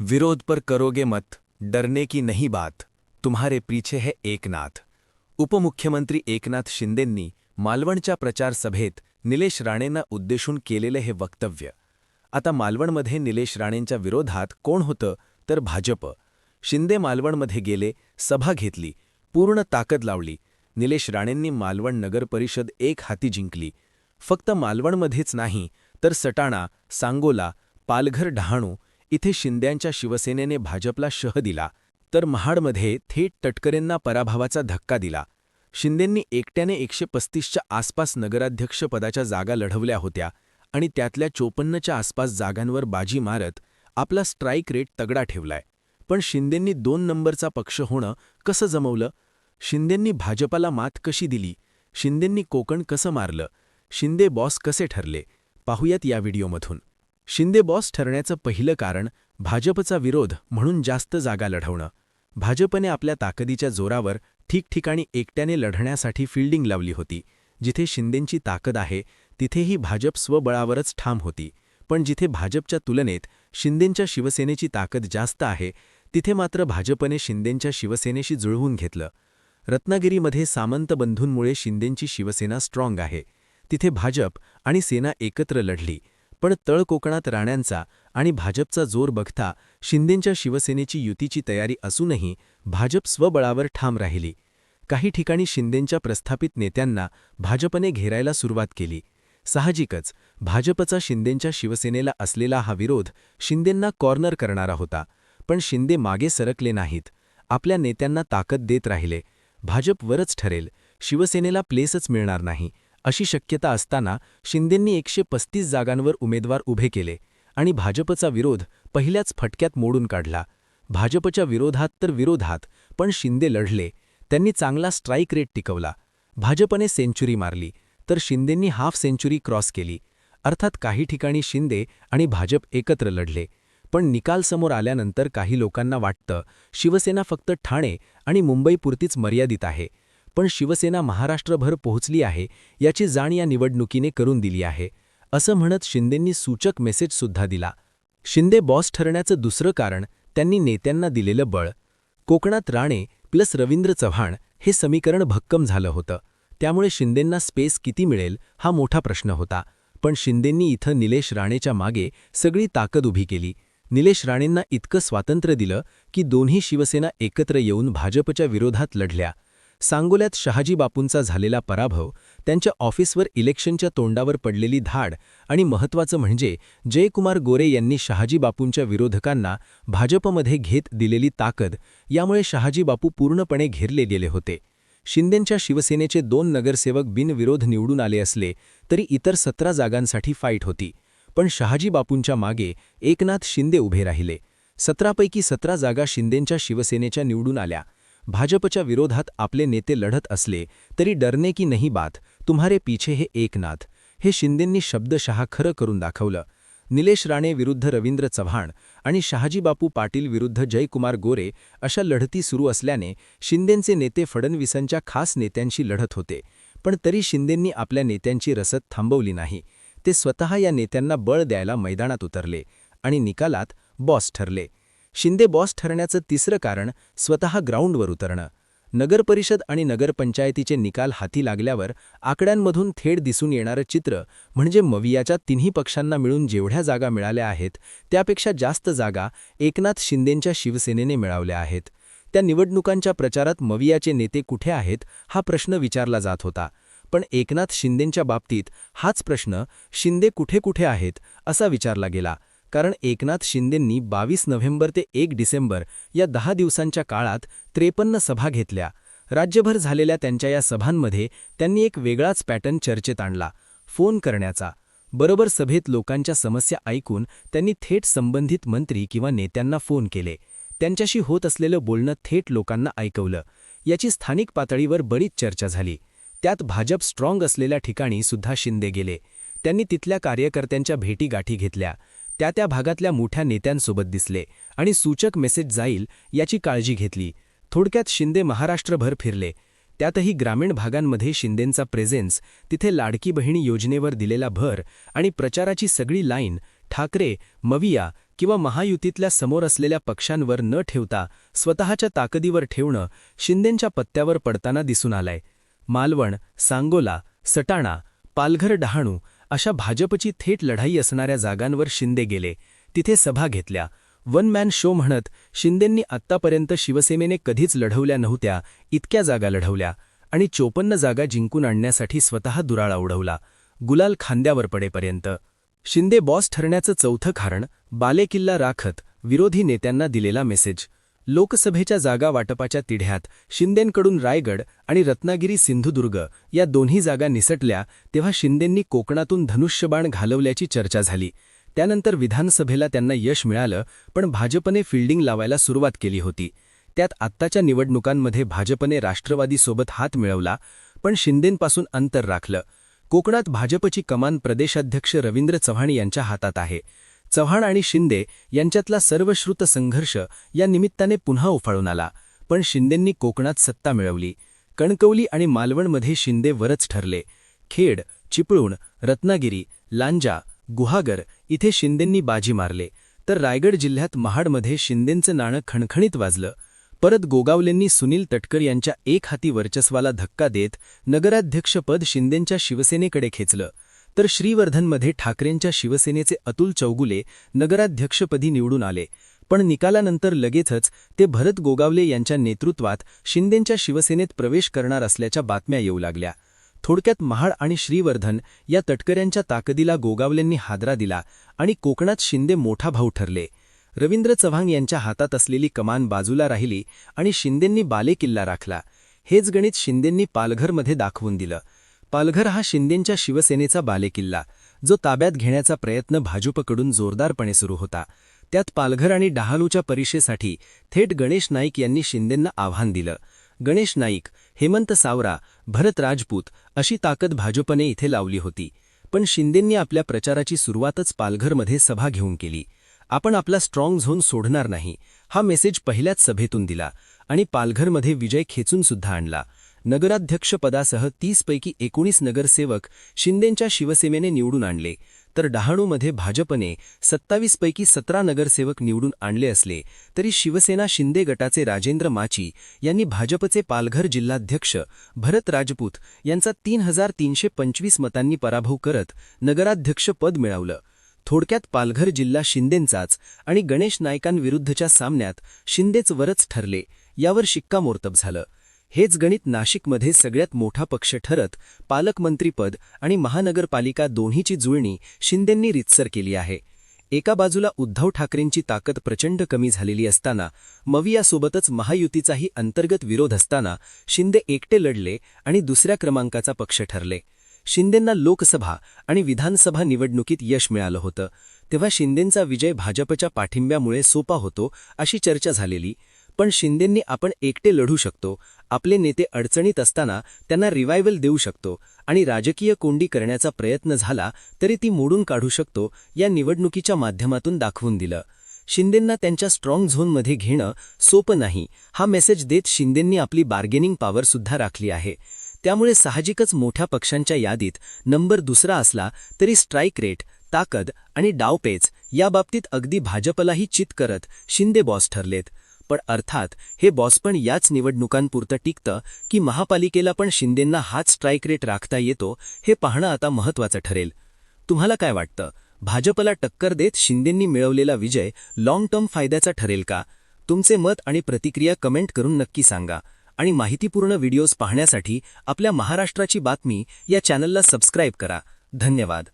विरोध पर करोगे मत डरने की नहीं बात तुम्हारे पीछे है एकनाथ। उपमुख्यमंत्री एकनाथ शिंदेंनी मालवणच्या प्रचार सभेत निलेश राणेंना उद्देशून केलेले हे वक्तव्य. आता मालवणमध्ये निलेश राणेंच्या विरोधात कोण होतं तर भाजप. शिंदे मालवणमध्ये गेले सभा घेतली पूर्ण ताकद लावली. निलेश राणेंनी मालवण नगर परिषद एक हाती जिंकली. फक्त मालवणमध्येच नाही तर सटाणा सांगोला पालघर डहाणू इथे शिंद्यांच्या शिवसेनेने भाजपला शह दिला तर महाडमध्ये थेट तटकरेंना पराभवाचा धक्का दिला. शिंदेंनी एकट्याने एकशे पस्तीसच्या आसपास नगराध्यक्षपदाच्या जागा लढवल्या होत्या आणि त्यातल्या चोपन्नच्या आसपास जागांवर बाजी मारत आपला स्ट्राईक रेट तगडा ठेवलाय. पण शिंदेंनी दोन नंबरचा पक्ष होणं कसं जमवलं? शिंदेंनी भाजपाला मात कशी दिली? शिंदेंनी कोकण कसं मारलं? शिंदे बॉस कसे ठरले? पाहूयात या व्हिडिओमधून. शिंदे बॉस ठरण्याचं पहिलं कारण भाजपचा विरोध म्हणून जास्त जागा लढवणं. भाजपने आपल्या ताकदीच्या जोरावर ठिकठिकाणी एकट्याने लढण्यासाठी फिल्डिंग लावली होती. जिथे शिंदेंची ताकद आहे तिथेही भाजप स्वबळावरच ठाम होती. पण जिथे भाजपच्या तुलनेत शिंदेंच्या शिवसेनेची ताकद जास्त आहे तिथे मात्र भाजपने शिंदेंच्या शिवसेनेशी जुळवून घेतलं. रत्नागिरीमध्ये सामंत बंधूंमुळे शिंदेंची शिवसेना स्ट्रॉंग आहे. तिथे भाजप आणि सेना एकत्र लढली. पण तळ कोकणात राण्यांचा आणि भाजपचा जोर बघता शिंदेंच्या शिवसेनेची युतीची तयारी असूनही भाजप स्वबळावर ठाम राहिली. काही ठिकाणी शिंदेंच्या प्रस्थापित नेत्यांना भाजपने घेरायला सुरुवात केली. साहजिकच भाजपचा शिंदेंच्या शिवसेनेला असलेला हा विरोध शिंदेंना कॉर्नर करणारा होता पण शिंदे मागे सरकले नाहीत. आपल्या नेत्यांना ताकद देत राहिले. भाजपवरच ठरेल. शिवसेनेला प्लेसच मिळणार नाही. अशी शक्यता असताना शिंदेंनी एकशे पस्तीस जागांवर उमेदवार उभे केले आणि भाजपचा विरोध पहिल्याच फटक्यात मोडून काढला. भाजपच्या विरोधात तर विरोधात पण शिंदे लढले त्यांनी चांगला स्ट्राईक रेट टिकवला. भाजपने सेंचुरी मारली तर शिंदेंनी हाफ सेंचुरी क्रॉस केली. अर्थात काही ठिकाणी शिंदे आणि भाजप एकत्र लढले पण निकाल समोर आल्यानंतर काही लोकांना वाटतं शिवसेना फक्त ठाणे आणि मुंबईपुरतीच मर्यादित आहे. पण शिवसेना महाराष्ट्रभर पोहोचली आहे याची जाण या निवडणुकीने करून दिली आहे असं म्हणत शिंदेंनी सूचक मेसेजसुद्धा दिला. शिंदे बॉस ठरण्याचं दुसरं कारण त्यांनी नेत्यांना दिलेलं बळ. कोकणात राणे प्लस रवींद्र चव्हाण हे समीकरण भक्कम झालं होतं. त्यामुळे शिंदेंना स्पेस किती मिळेल हा मोठा प्रश्न होता. पण शिंदेंनी इथं निलेश राणेच्या मागे सगळी ताकद उभी केली. निलेश राणेंना इतकं स्वातंत्र्य दिलं की दोन्ही शिवसेना एकत्र येऊन भाजपच्या विरोधात लढल्या. सांगोल्यात शहाजी बापूंचा झालेला पराभव त्यांच्या ऑफिसवर इलेक्शनच्या तोंडावर पडलेली धाड आणि महत्त्वाचं म्हणजे जयकुमार गोरे यांनी शहाजी बापूंच्या विरोधकांना भाजपमध्ये घेत दिलेली ताकद यामुळे शहाजी बापू पूर्णपणे घेरले गेले होते. शिंदेंच्या शिवसेनेचे दोन नगरसेवक बिनविरोध निवडून आले असले तरी इतर सतरा जागांसाठी फाईट होती पण शहाजी बापूंच्या मागे एकनाथ शिंदे उभे राहिले. सतरापैकी सतरा जागा शिंदेंच्या शिवसेनेच्या निवडून आल्या. भाजपच्या विरोधात आपले नेते लढत असले तरी डरने की नाही बात तुम्हारे पीछे हे एकनाथ. हे शिंदेंनी शब्दशहा खरं करून दाखवलं. निलेश राणे विरुद्ध रवींद्र चव्हाण आणि शहाजीबापू पाटील विरुद्ध जयकुमार गोरे अशा लढती सुरू असल्याने शिंदेंचे नेते फडणवीसांच्या खास नेत्यांशी लढत होते. पण तरी शिंदेंनी आपल्या नेत्यांची रसद थांबवली नाही. ते स्वतः या नेत्यांना बळ द्यायला मैदानात उतरले आणि निकालात बॉस ठरले. शिंदे बॉस ठरण्याचं तिसरं कारण स्वतः ग्राउंडवर उतरणं. नगरपरिषद आणि नगरपंचायतीचे निकाल हाती लागल्यावर आकड्यांमधून थेट दिसून येणारं चित्र म्हणजे मवियाच्या तिन्ही पक्षांना मिळून जेवढ्या जागा मिळाल्या आहेत त्यापेक्षा जास्त जागा एकनाथ शिंदेंच्या शिवसेनेने मिळवल्या आहेत. त्या निवडणुकांच्या प्रचारात मवियाचे नेते कुठे आहेत हा प्रश्न विचारला जात होता. पण एकनाथ शिंदेंच्या बाबतीत हाच प्रश्न शिंदे कुठे कुठे आहेत? असा विचारला गेला. कारण एकनाथ शिंदेंनी बावीस नोव्हेंबर ते एक डिसेंबर या दहा दिवसांच्या काळात त्रेपन्न सभा घेतल्या. राज्यभर झालेल्या त्यांच्या या सभांमध्ये त्यांनी एक वेगळाच पॅटर्न चर्चेत आणला फोन करण्याचा. बरोबर सभेत लोकांच्या समस्या ऐकून त्यांनी थेट संबंधित मंत्री किंवा नेत्यांना फोन केले. त्यांच्याशी होत असलेलं बोलणं थेट लोकांना ऐकवलं. याची स्थानिक पातळीवर बरीच चर्चा झाली. त्यात भाजप स्ट्रॉंग असलेल्या ठिकाणी सुद्धा शिंदे गेले. त्यांनी तिथल्या कार्यकर्त्यांच्या भेटीगाठी घेतल्या. त्या त्या भागातल्या मोठ्या नेत्यांसोबत दिसले आणि सूचक मेसेज जाईल याची काळजी घेतली. थोडक्यात शिंदे महाराष्ट्रभर फिरले. त्यातही ग्रामीण भागांमध्ये शिंदेंचा प्रेझेन्स तिथे लाडकी बहिणी योजनेवर दिलेला भर आणि प्रचाराची सगळी लाईन ठाकरे मविया किंवा महायुतीतल्या समोर असलेल्या पक्षांवर न ठेवता स्वतःच्या ताकदीवर ठेवणं शिंदेंच्या पत्त्यावर पडताना दिसून आलंय. मालवण सांगोला सटाणा पालघर डहाणू अशा भाजपची थेट लढाई असणाऱ्या जागांवर शिंदे गेले. तिथे सभा घेतल्या. वन मॅन शो म्हणत शिंदेंनी आत्तापर्यंत शिवसेनेने कधीच लढवल्या नव्हत्या इतक्या जागा लढवल्या आणि चोपन्न जागा जिंकून आणण्यासाठी स्वतः दुराळा उडवला. गुलाल खांद्यावर पडेपर्यंत. शिंदे बॉस ठरण्याचं चौथं कारण बालेकिल्ला राखत विरोधी नेत्यांना दिलेला मेसेज. लोकसभेच्या जागा वाटपाच्या तिढ्यात शिंदेंकडून रायगड आणि रत्नागिरी सिंधुदुर्ग या दोन्ही जागा निसटल्या तेव्हा शिंदेंनी कोकणातून धनुष्यबाण घालवल्याची चर्चा झाली. त्यानंतर विधानसभेला त्यांना यश मिळालं पण भाजपने फिल्डिंग लावायला सुरुवात केली होती. त्यात आत्ताच्या निवडणुकांमध्ये भाजपने राष्ट्रवादीसोबत हात मिळवला पण शिंदेंपासून अंतर राखलं. कोकणात भाजपची कमान प्रदेशाध्यक्ष रवींद्र चव्हाण यांच्या हातात आहे. चव्हाण आणि शिंदे यांच्यातला सर्वश्रुत संघर्ष या निमित्ताने पुन्हा उफाळून आला. पण शिंदेंनी कोकणात सत्ता मिळवली. कणकवली आणि मालवणमध्ये शिंदे वरच ठरले. खेड चिपळूण रत्नागिरी लांजा गुहागर इथे शिंदेंनी बाजी मारले. तर रायगड जिल्ह्यात महाडमध्ये शिंदेंचं नाणं खणखणीत वाजलं. परत गोगावलेंनी सुनील तटकर यांच्या एक हाती वर्चस्वाला धक्का देत नगराध्यक्षपद शिंदेंच्या शिवसेनेकडे खेचलं. तर श्रीवर्धनमध्ये ठाकरेंच्या शिवसेनेचे अतुल चौगुले नगराध्यक्षपदी निवडून आले. पण निकालानंतर लगेचच ते भरत गोगावले यांच्या नेतृत्वात शिंदेंच्या शिवसेनेत प्रवेश करणार असल्याच्या बातम्या येऊ लागल्या. थोडक्यात महाड आणि श्रीवर्धन या तटकऱ्यांच्या ताकदीला गोगावलेंनी हादरा दिला आणि कोकणात शिंदे मोठा भाऊ ठरले. रवींद्र चव्हाण यांच्या हातात असलेली कमान बाजूला राहिली आणि शिंदेंनी बालेकिल्ला राखला. हेच गणित शिंदेंनी पालघरमध्ये दाखवून दिलं. पालघर हा शिंदेंच्या शिवसेनेचा बालेकिल्ला जो ताब्यात घेण्याचा प्रयत्न भाजपकडून जोरदारपणे सुरू होता. त्यात पालघर आणि डहालूच्या परीक्षेसाठी थेट गणेश नाईक यांनी शिंदेंना आव्हान दिलं. गणेश नाईक हेमंत सावरा भरत राजपूत अशी ताकद भाजपने इथे लावली होती. पण शिंदेंनी आपल्या प्रचाराची सुरुवातच पालघरमध्ये सभा घेऊन केली. आपण आपला स्ट्रॉंग झोन सोडणार नाही हा मेसेज पहिल्याच सभेतून दिला आणि पालघरमध्ये विजय खेचून सुद्धा आणला. नगराध्यक्षपदासह तीसपैकी एकोणीस नगरसेवक शिंदेंच्या शिवसेनेने निवडून आणले तर डहाणूमध्ये भाजपने सत्तावीसपैकी सतरा नगरसेवक निवडून आणले असले तरी शिवसेना शिंदे गटाचे राजेंद्र माची यांनी भाजपचे पालघर जिल्हाध्यक्ष भरत राजपूत यांचा तीन हजार तीनशे पंचवीस मतांनी पराभव करत नगराध्यक्षपद मिळवलं. थोडक्यात पालघर जिल्हा शिंदेंचाच आणि गणेश नायकांविरुद्धच्या सामन्यात शिंदेच वरच ठरले यावर शिक्कामोर्तब झालं. हेच गणित नाशिकमध्ये सगळ्यात मोठा पक्ष ठरत पालकमंत्रीपद आणि महानगरपालिका दोन्हीची जुळणी शिंदेंनी रितसर केली आहे. एका बाजूला उद्धव ठाकरेंची ताकद प्रचंड कमी झालेली असताना मवियासोबतच महायुतीचाही अंतर्गत विरोध असताना शिंदे एकटे लढले आणि दुसऱ्या क्रमांकाचा पक्ष ठरले. शिंदेंना लोकसभा आणि विधानसभा निवडणुकीत यश मिळालं होतं. तेव्हा शिंदेंचा विजय भाजपच्या पाठिंब्यामुळे सोपा होतो अशी चर्चा झालेली पण शिंदेंनी आपण एकटे लढू शकतो आपले नेते अडचणीत असताना त्यांना रिवायवल देऊ शकतो आणि राजकीय कोंडी करण्याचा प्रयत्न झाला तरी ती मोडून काढू शकतो या निवडणुकीच्या माध्यमातून दाखवून दिलं. शिंदेंना त्यांच्या स्ट्रॉंग झोनमध्ये घेणं सोपं नाही हा मेसेज देत शिंदेंनी आपली बार्गेनिंग पॉवर सुद्धा राखली आहे. त्यामुळे साहजिकच मोठ्या पक्षांच्या यादीत नंबर दुसरा असला तरी स्ट्राईक रेट ताकद आणि डावपेच याबाबतीत अगदी भाजपलाही चित करत शिंदे बॉस ठरलेत. पण अर्थात हे बॉस पण याच निवडणुकांपुरतं टिकतं की महापालिकेला पण शिंदेंना हाच स्ट्राईक रेट राखता येतो हे पाहणं आता महत्वाचं ठरेल. तुम्हाला काय वाटतं? भाजपला टक्कर देत शिंदेंनी मिळवलेला विजय लाँग टर्म फायद्याचा ठरेल का? तुमचे मत आणि प्रतिक्रिया कमेंट करून नक्की सांगा. आणि माहितीपूर्ण व्हिडिओज पाहण्यासाठी आपल्या महाराष्ट्राची बातमी या चॅनलला सबस्क्राईब करा. धन्यवाद.